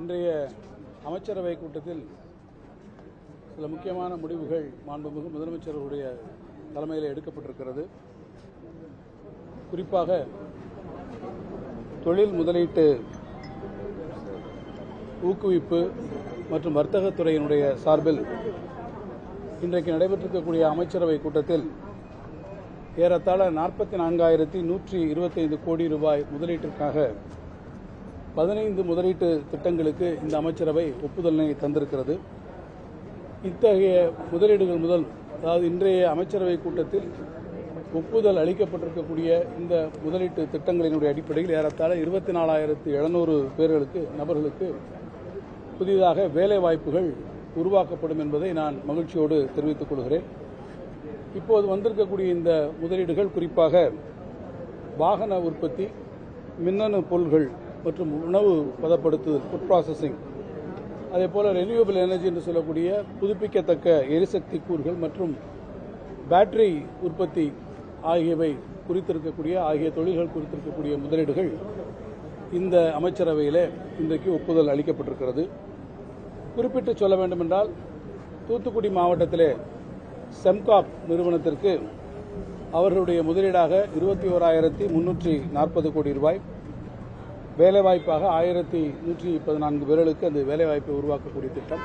இன்றைய அமைச்சரவை கூட்டத்தில் சில முக்கியமான முடிவுகள் மாண்புமிகு முதலமைச்சர்களுடைய தலைமையில் எடுக்கப்பட்டிருக்கிறது. குறிப்பாக தொழில் முதலீட்டு ஊக்குவிப்பு மற்றும் வர்த்தகத்துறையினுடைய சார்பில் இன்றைக்கு நடைபெற்றிருக்கக்கூடிய அமைச்சரவை கூட்டத்தில் ஏறத்தாழ நாற்பத்தி நான்காயிரத்தி நூற்றி இருபத்தைந்து கோடி ரூபாய் முதலீட்டிற்காக பதினைந்து முதலீட்டு திட்டங்களுக்கு இந்த அமைச்சரவை ஒப்புதலினை தந்திருக்கிறது. இத்தகைய முதலீடுகள் முதல் அதாவது இன்றைய அமைச்சரவை கூட்டத்தில் ஒப்புதல் அளிக்கப்பட்டிருக்கக்கூடிய இந்த முதலீட்டு திட்டங்களினுடைய அடிப்படையில் ஏறத்தாழ இருபத்தி நாலாயிரத்து எழுநூறு பேர்களுக்கு நபர்களுக்கு புதிதாக வேலை வாய்ப்புகள் உருவாக்கப்படும் என்பதை நான் மகிழ்ச்சியோடு தெரிவித்துக் கொள்கிறேன். இப்போது வந்திருக்கக்கூடிய இந்த முதலீடுகள் குறிப்பாக வாகன உற்பத்தி மின்னணு பொருள்கள் மற்றும் உணவு பதப்படுத்துதல் ஃபுட் ப்ராசஸிங் அதே போல் ரெனியூவபிள் எனர்ஜி என்று சொல்லக்கூடிய புதுப்பிக்கத்தக்க எரிசக்தி கூறுகள் மற்றும் பேட்டரி உற்பத்தி ஆகியவை குறித்திருக்கக்கூடிய ஆகிய தொழில்கள் குறித்திருக்கக்கூடிய முதலீடுகள் இந்த அமைச்சரவையில் இன்றைக்கு ஒப்புதல் அளிக்கப்பட்டிருக்கிறது. குறிப்பிட்டு சொல்ல வேண்டுமென்றால் தூத்துக்குடி மாவட்டத்திலே செம்காப் நிறுவனத்திற்கு அவர்களுடைய முதலீடாக இருபத்தி ஓராயிரத்தி முன்னூற்றி நாற்பது கோடி ரூபாய் வேலைவாய்ப்பாக ஆயிரத்தி நூற்றி பதினான்கு பேர்களுக்கு அந்த வேலைவாய்ப்பை உருவாக்கக்கூடிய திட்டம்.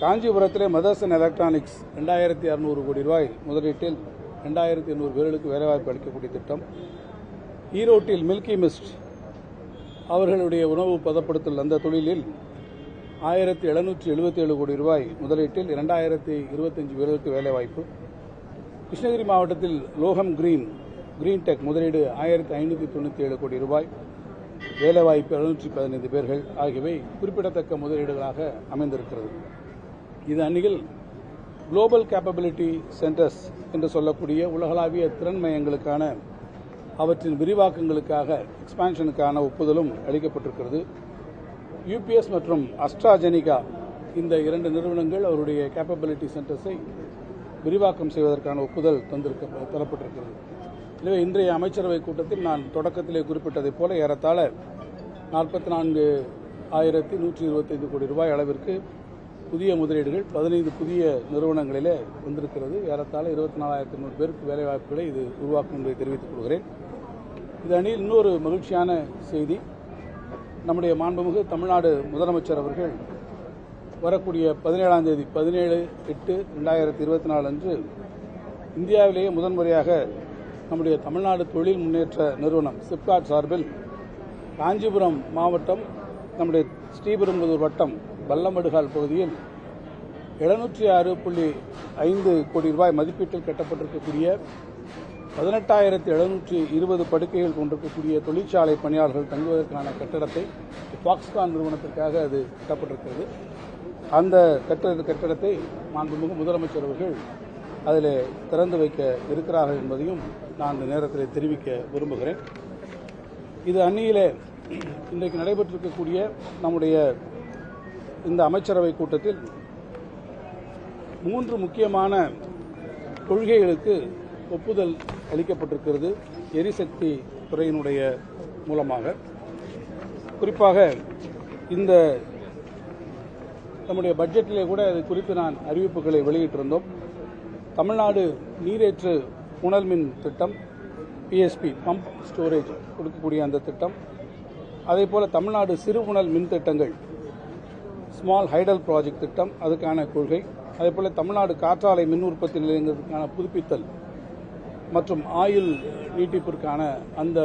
காஞ்சிபுரத்திலே மதர்சன் எலக்ட்ரானிக்ஸ் ரெண்டாயிரத்தி அறநூறு கோடி ரூபாய் முதலீட்டில் ரெண்டாயிரத்தி எண்ணூறு பேர்களுக்கு வேலைவாய்ப்பு அளிக்கக்கூடிய திட்டம். ஈரோட்டில் மில்கி மிஸ்ட் அவர்களுடைய உணவு பதப்படுத்தல் அந்த தொழிலில் ஆயிரத்தி எழுநூற்றி எழுபத்தி ஏழு கோடி ரூபாய் முதலீட்டில் இரண்டாயிரத்தி இருபத்தஞ்சு பேர்களுக்கு வேலைவாய்ப்பு. கிருஷ்ணகிரி மாவட்டத்தில் லோகம் கிரீன் கிரீன் டெக் முதலீடு ஆயிரத்தி ஐநூற்றி தொண்ணூற்றி ஏழு கோடி ரூபாய். வேலைவாய்ப்பு எழுநூற்றி பதினைந்து பேர்கள் ஆகியவை குறிப்பிடத்தக்க முதலீடுகளாக அமைந்திருக்கிறது. இது அந்நிகள் குளோபல் கேப்பபிலிட்டி சென்டர்ஸ் என்று சொல்லக்கூடிய உலகளாவிய திறன் மையங்களுக்கான அவற்றின் விரிவாக்கங்களுக்காக எக்ஸ்பான்ஷனுக்கான ஒப்புதலும் அளிக்கப்பட்டிருக்கிறது. யூபிஎஸ் மற்றும் அஸ்ட்ராஜெனிகா இந்த இரண்டு நிறுவனங்கள் அவருடைய கேப்பபிலிட்டி சென்டர்ஸை விரிவாக்கம் செய்வதற்கான ஒப்புதல் தந்திருக்க தரப்பட்டிருக்கிறது. எனவே இன்றைய அமைச்சரவை கூட்டத்தில் நான் தொடக்கத்திலே குறிப்பிட்டதைப் போல ஏறத்தாழ நாற்பத்தி நான்கு ஆயிரத்தி நூற்றி இருபத்தைந்து கோடி ரூபாய் அளவிற்கு புதிய முதலீடுகள் பதினைந்து புதிய நிறுவனங்களிலே வந்திருக்கிறது. ஏறத்தாழ இருபத்தி நாலாயிரத்தி நூறு பேருக்கு வேலைவாய்ப்புகளை இது உருவாக்கும் என்பதை தெரிவித்துக் கொள்கிறேன். இது அணியில் இன்னொரு மகிழ்ச்சியான செய்தி. நம்முடைய மாண்புமிகு தமிழ்நாடு முதலமைச்சர் அவர்கள் வரக்கூடிய பதினேழாம் தேதி பதினேழு எட்டு ரெண்டாயிரத்தி இருபத்தி நாலு அன்று இந்தியாவிலேயே முதன்முறையாக நம்முடைய தமிழ்நாடு தொழில் முன்னேற்ற நிறுவனம் சிப்காட் சார்பில் காஞ்சிபுரம் மாவட்டம் நம்முடைய ஸ்ரீபெரும்புதூர் வட்டம் வல்லமடுகால் பகுதியில் எழுநூற்றி ஆறு புள்ளி ஐந்து கோடி ரூபாய் மதிப்பீட்டில் கட்டப்பட்டிருக்கக்கூடிய பதினெட்டாயிரத்தி எழுநூற்றி இருபது படுக்கைகள் கொண்டிருக்கக்கூடிய தொழிற்சாலை பணியாளர்கள் தங்குவதற்கான கட்டடத்தை பாக்ஸ்கான் நிறுவனத்திற்காக அது கட்டப்பட்டிருக்கிறது. அந்த கட்ட கட்டடத்தை மாண்புமிகு முதலமைச்சர் அவர்கள் அதில் திறந்து வைக்க இருக்கிறார்கள் என்பதையும் நான் இந்த நேரத்தில் தெரிவிக்க விரும்புகிறேன். இது அந்நியிலே இன்றைக்கு நடைபெற்றிருக்கக்கூடிய நம்முடைய இந்த அமைச்சரவை கூட்டத்தில் மூன்று முக்கியமான கொள்கைகளுக்கு ஒப்புதல் அளிக்கப்பட்டிருக்கிறது எரிசக்தி துறையினுடைய மூலமாக. குறிப்பாக இந்த நம்முடைய பட்ஜெட்டிலே கூட அது குறித்து நான் அறிவிப்புகளை வெளியிட்டிருந்தோம். தமிழ்நாடு நீரேற்று புனல் மின் திட்டம் பிஎஸ்பி பம்ப் ஸ்டோரேஜ் கொடுக்கக்கூடிய அந்த திட்டம். அதே போல் தமிழ்நாடு சிறு புனல் மின் திட்டங்கள் ஸ்மால் ஹைடல் ப்ராஜெக்ட் திட்டம் அதுக்கான கொள்கை. அதே போல் தமிழ்நாடு காற்றாலை மின் உற்பத்தி நிலையங்களுக்கான புதுப்பித்தல் மற்றும் ஆயுள் நீட்டிப்பிற்கான அந்த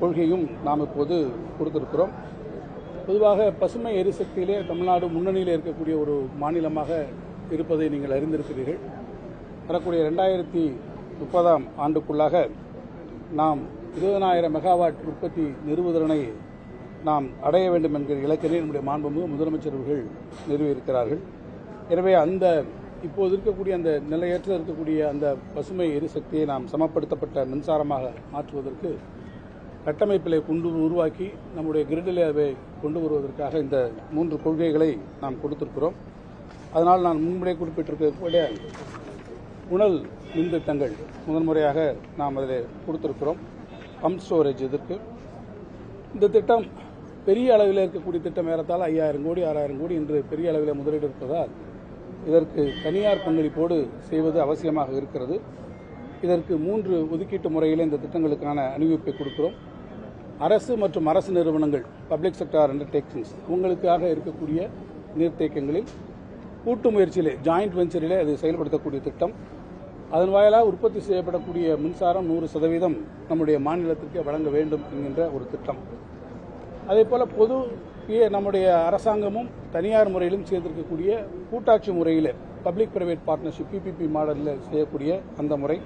கொள்கையும் நாம் இப்போது கொடுத்திருக்கிறோம். பொதுவாக பசுமை எரிசக்தியிலே தமிழ்நாடு முன்னணியில் இருக்கக்கூடிய ஒரு மாநிலமாக இருப்பதை நீங்கள் அறிந்திருக்கிறீர்கள். வரக்கூடிய ரெண்டாயிரத்தி முப்பதாம் ஆண்டுக்குள்ளாக நாம் இருபதனாயிரம் மெகாவாட் உற்பத்தி நிறுவுதலனை நாம் அடைய வேண்டும் என்கிற இலக்கினை நம்முடைய மாண்புமிகு முதலமைச்சர் அவர்கள் நிறுவியிருக்கிறார்கள் எனவே அந்த இப்போது இருக்கக்கூடிய அந்த நிலையற்ற இருக்கக்கூடிய அந்த பசுமை எரிசக்தியை நாம் சமப்படுத்தப்பட்ட மின்சாரமாக மாற்றுவதற்கு கட்டமைப்பிலே கொண்டு உருவாக்கி நம்முடைய கிரிடிலே அதை கொண்டு வருவதற்காக இந்த மூன்று கொள்கைகளை நாம் கொடுத்திருக்கிறோம். அதனால் நான் முன்பே குறிப்பிட்டிருக்கக்கூடிய உணல் மின் திட்டங்கள் முதன்முறையாக நாம் அதில் கொடுத்திருக்கிறோம். பம்ப் ஸ்டோரேஜ் இதற்கு இந்த திட்டம் பெரிய அளவில் இருக்கக்கூடிய திட்டம் ஏறத்தால் ஐயாயிரம் கோடி ஆறாயிரம் கோடி என்று பெரிய அளவில் முதலீடு இருப்பதால் இதற்கு தனியார் பங்களிப்போடு செய்வது அவசியமாக இருக்கிறது. இதற்கு மூன்று ஒதுக்கீட்டு முறையில் இந்த திட்டங்களுக்கான அணிவிப்பை கொடுக்கிறோம். அரசு மற்றும் அரசு நிறுவனங்கள் பப்ளிக் செக்டார் அண்டர்டேக்கிங்ஸ் உங்களுக்காக இருக்கக்கூடிய நீர்த்தேக்கங்களில் கூட்டு முயற்சியிலே ஜாயிண்ட் வெஞ்சரிலே அது செயல்படுத்தக்கூடிய திட்டம். அதன் வாயிலாக உற்பத்தி செய்யப்படக்கூடிய மின்சாரம் நூறு சதவீதம் நம்முடைய மாநிலத்திற்கு வழங்க வேண்டும் என்கின்ற ஒரு திட்டம். அதே போல் பொது நம்முடைய அரசாங்கமும் தனியார் முறையிலும் சேர்ந்திருக்கக்கூடிய கூட்டாட்சி முறையில் பப்ளிக் பிரைவேட் பார்ட்னர்ஷிப் பிபிபி மாடலில் செய்யக்கூடிய அந்த முறை.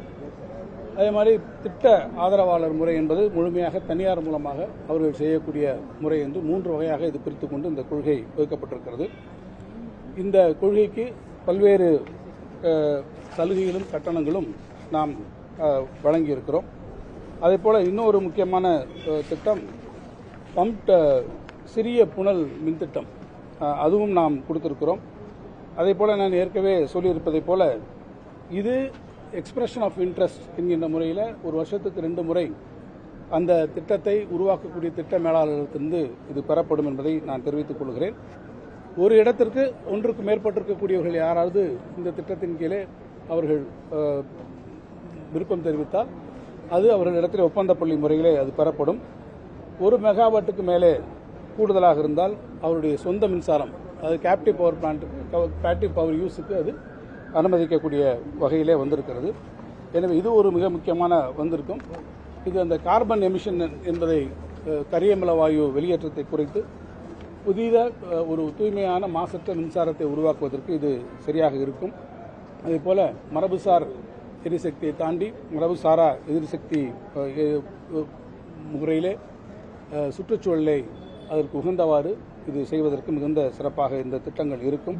அதே மாதிரி திட்ட ஆதரவாளர் முறை என்பது முழுமையாக தனியார் மூலமாக அவர்கள் செய்யக்கூடிய முறை என்று மூன்று வகையாக இது பிரித்துக்கொண்டு இந்த கொள்கை வகுக்கப்பட்டிருக்கிறது இந்த கொள்கைக்கு பல்வேறு சலுகைகளும் கட்டணங்களும் நாம் வழங்கியிருக்கிறோம். அதே போல் இன்னொரு முக்கியமான திட்டம் பம்ப்ட சிறிய புனல் மின் திட்டம். அதுவும் நாம் கொடுத்துருக்கிறோம். அதே போல் நான் ஏற்கனவே சொல்லியிருப்பதைப் போல் இது எக்ஸ்பிரஷன் ஆஃப் இன்ட்ரெஸ்ட் என்கின்ற முறையில் ஒரு வருஷத்துக்கு ரெண்டு முறை அந்த திட்டத்தை உருவாக்கக்கூடிய திட்ட மேலாளர்களிடத்திலிருந்து இது பெறப்படும் என்பதை நான் தெரிவித்துக் கொள்கிறேன். ஒரு இடத்திற்கு ஒன்றுக்கு மேற்பட்டிருக்கக்கூடியவர்கள் யாராவது இந்த திட்டத்தின் கீழே அவர்கள் விருப்பம் தெரிவித்தால் அது அவர்களிடத்தில் ஒப்பந்த புள்ளி முறையிலே அது பெறப்படும். ஒரு மெகாவாட்டுக்கு மேலே கூடுதலாக இருந்தால் அவருடைய சொந்த மின்சாரம் அது கேப்டிவ் பவர் பிளான்ட்டுக்கு கேப்டிவ் பவர் யூஸுக்கு அது அனுமதிக்கக்கூடிய வகையிலே வந்திருக்கிறது. எனவே இது ஒரு மிக முக்கியமான வந்திருக்கும். இது அந்த கார்பன் எமிஷன் என்பதை கரியமல கரியமில வாயு வெளியேற்றத்தை குறைத்து புதித ஒரு தூய்மையான மாசற்ற மின்சாரத்தை உருவாக்குவதற்கு இது சரியாக இருக்கும். அதே போல மரபுசார் எரிசக்தியை தாண்டி மரபுசாரா எதிர்சக்தி முறையிலே சுற்றுச்சூழலை அதற்கு உகந்தவாறு இது செய்வதற்கு மிகுந்த சிறப்பாக இந்த திட்டங்கள் இருக்கும்.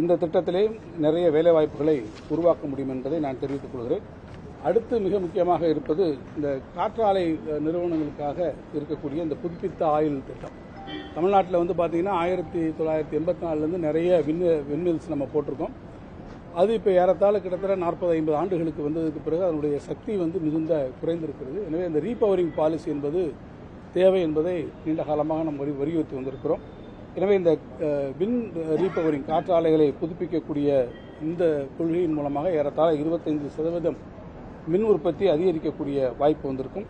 இந்த திட்டத்திலே நிறைய வேலைவாய்ப்புகளை உருவாக்க முடியும் என்பதை நான் தெரிவித்துக் கொள்கிறேன். அடுத்து மிக முக்கியமாக இருப்பது இந்த காற்றாலை நிறுவனங்களுக்காக இருக்கக்கூடிய இந்த புதுப்பித்த ஆயுள் திட்டம். தமிழ்நாட்டில் வந்து பார்த்திங்கன்னா ஆயிரத்தி தொள்ளாயிரத்தி எண்பத்தி நாலுலேருந்து நிறைய விண் விண்மில்ஸ் நம்ம போட்டிருக்கோம். அது இப்போ ஏறத்தாழ கிட்டத்தட்ட நாற்பது ஐம்பது ஆண்டுகளுக்கு வந்ததுக்கு பிறகு அதனுடைய சக்தி வந்து மிகுந்த குறைந்திருக்கிறது. எனவே இந்த ரீபவரிங் பாலிசி என்பது தேவை என்பதை நீண்ட காலமாக நம்ம வரி வலியுறுத்தி வந்திருக்கிறோம். எனவே இந்த வின் ரீபவரிங் காற்றாலைகளை புதுப்பிக்கக்கூடிய இந்த கொள்கையின் மூலமாக ஏறத்தாழ இருபத்தைந்து சதவீதம் மின் உற்பத்தி அதிகரிக்கக்கூடிய வாய்ப்பு வந்திருக்கும்.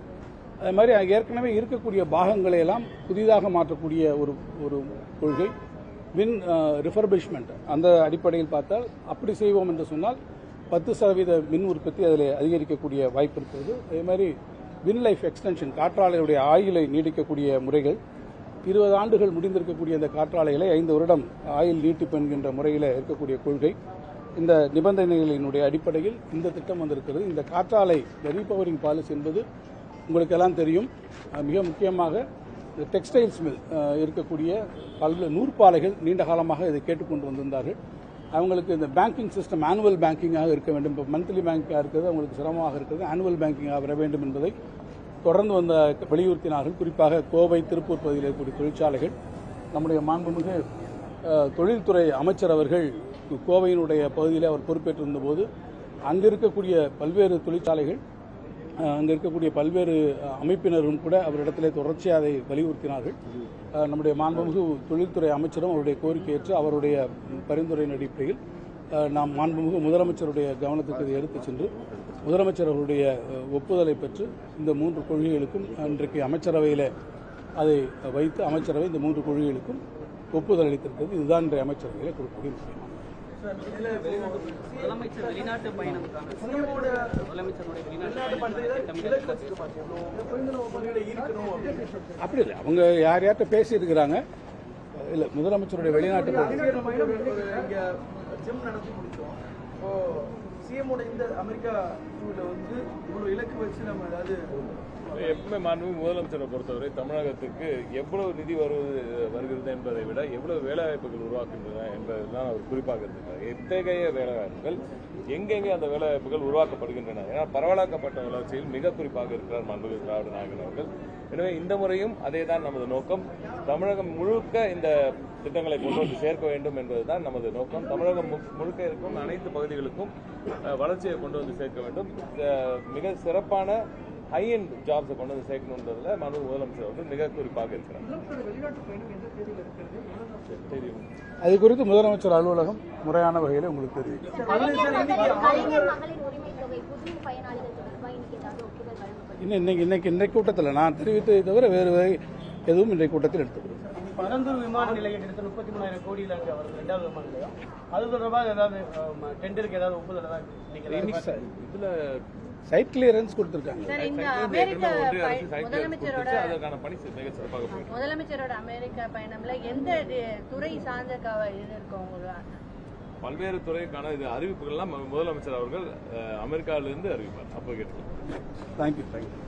அது மாதிரி ஏற்கனவே இருக்கக்கூடிய பாகங்களை எல்லாம் புதிதாக மாற்றக்கூடிய ஒரு ஒரு கொள்கை. வின் ரிஃபர்பிஷ்மெண்ட் uh, அந்த அடிப்படையில் பார்த்தால் அப்படி செய்வோம் என்று சொன்னால் பத்து சதவீத மின் உற்பத்தி அதில் அதிகரிக்கக்கூடிய வாய்ப்பு இருக்கிறது. அதே மாதிரி வின் லைஃப் எக்ஸ்டென்ஷன் காற்றாலையுடைய ஆயுளை நீடிக்கக்கூடிய முறைகள். இருபது ஆண்டுகள் முடிந்திருக்கக்கூடிய அந்த காற்றாலைகளை ஐந்து வருடம் ஆயுள் நீட்டிப்பு என்கின்ற முறையில் இருக்கக்கூடிய கொள்கை. இந்த நிபந்தனைகளினுடைய அடிப்படையில் இந்த திட்டம் வந்திருக்கிறது. இந்த காற்றாலை ரீபவரிங் பாலிசி என்பது உங்களுக்கு எல்லாம் தெரியும் மிக முக்கியமாக இந்த டெக்ஸ்டைல்ஸ் மில் இருக்கக்கூடிய பல்வேறு நூற்பாலைகள் நீண்ட காலமாக இதை கேட்டுக்கொண்டு வந்திருந்தார்கள். அவங்களுக்கு இந்த பேங்கிங் சிஸ்டம் ஆனுவல் பேங்கிங்காக இருக்க வேண்டும். இப்போ மந்த்லி பேங்காக இருக்கிறது அவங்களுக்கு சிரமமாக இருக்கிறது. ஆனுவல் பேங்கிங்காக வர வேண்டும் என்பதை தொடர்ந்து வந்த வலியுறுத்தினார்கள். குறிப்பாக கோவை திருப்பூர் பகுதியில் இருக்கக்கூடிய தொழிற்சாலைகள். நம்முடைய மாண்புமிகு தொழில்துறை அமைச்சர் அவர்கள் கோவையினுடைய பகுதியில் அவர் பொறுப்பேற்றிருந்தபோது போது இருக்கக்கூடிய பல்வேறு தொழிற்சாலைகள் அங்கே இருக்கக்கூடிய பல்வேறு அமைப்பினரும் கூட அவரிடத்திலே தொடர்ச்சியாக அதை வலியுறுத்தினார்கள். நம்முடைய மாண்புமிகு தொழில்துறை அமைச்சரும் அவருடைய கோரிக்கையேற்று அவருடைய பரிந்துரையின் அடிப்படையில் நாம் மாண்புமிகு முதலமைச்சருடைய கவனத்துக்கு இதை எடுத்துச் சென்று முதலமைச்சர் அவருடைய ஒப்புதலை பெற்று இந்த மூன்று கொள்கைகளுக்கும் இன்றைக்கு அமைச்சரவையில் அதை வைத்து அமைச்சரவை இந்த மூன்று கொள்கைகளுக்கும் ஒப்புதல் அளித்திருக்கிறது. இதுதான் இன்றைய அமைச்சரவையில் கொடுக்கக்கூடிய முக்கியமான முதலமைச்சர் வெளிநாட்டு வெளிநாட்டு அப்படி இல்லை அவங்க யார் யார்கிட்ட பேசியிருக்கிறாங்க? இல்லை முதலமைச்சருடைய வெளிநாட்டு பயணம். இங்க ஜிம் நடத்தி முடிச்சோம். இப்போ சிஎமோட இந்த அமெரிக்கா வந்து இவ்வளவு இலக்கு வச்சு நம்ம ஏதாவது எப்பவுமே மாண்பு முதலமைச்சரை பொறுத்தவரை தமிழகத்துக்கு எவ்வளவு நிதி வருவது வருகிறது என்பதை விட எவ்வளவு வேலைவாய்ப்புகள் உருவாக்குகின்றன என்பதுதான் அவர் குறிப்பாக இருந்திருக்கார் எத்தகைய வேலைவாய்ப்புகள் எங்கெங்கே அந்த வேலைவாய்ப்புகள் உருவாக்கப்படுகின்றன ஏன்னா பரவலாக்கப்பட்ட வளர்ச்சியில் மிக குறிப்பாக இருக்கிறார் மாண்புகள் திராவிட நாயகன் அவர்கள். எனவே இந்த முறையும் அதே தான் நமது நோக்கம். தமிழகம் முழுக்க இந்த திட்டங்களை கொண்டு வந்து சேர்க்க வேண்டும் என்பதுதான் நமது நோக்கம். தமிழகம் மு- முழுக்க இருக்கும் அனைத்து பகுதிகளுக்கும் வளர்ச்சியை கொண்டு வந்து சேர்க்க வேண்டும். மிக சிறப்பான ஹை அண்ட் ஜாப்ஸை கொண்டு வந்து சேர்க்கணுன்றதுல மனு முதலமைச்சர் அவர்கள் மிக குறிப்பாக இருக்கிறார். தெரியும். அது குறித்து முதலமைச்சர் அலுவலகம் முறையான வகையில் உங்களுக்கு வழங்கப்படும் இன்னும் இன்னைக்கு இன்னைக்கு இன்றைக்கு கூட்டத்தில் நான் தெரிவித்ததை தவிர வேறு வகை எதுவும் இன்றைய கூட்டத்தில் எடுத்துக்கிறேன் பரந்தூர் விமான நிலையம் கிட்டத்தட்ட முப்பத்தி மூணாயிரம் கோடியில் அங்கே வருது ரெண்டாவது விமான நிலையம். அது தொடர்பாக ஏதாவது டெண்டருக்கு ஏதாவது ஒப்புதல் ஏதாவது இதுல சைட் கிளியரன்ஸ் கொடுத்துருக்காங்க. முதலமைச்சரோட கொடுத்துச்சு. அதற்கான பணி மிக சிறப்பாக போயிட்டு முதலமைச்சரோட அமெரிக்கா பயணம்ல எந்த துறை சார்ந்த இது இருக்கும் உங்களுக்கு பல்வேறு துறைக்கான இது அறிவிப்புகள்லாம் முதலமைச்சர் அவர்கள் அமெரிக்காவிலிருந்து அறிவிப்பார். அப்போ கேட்டு தேங்க்யூ தேங்க்யூ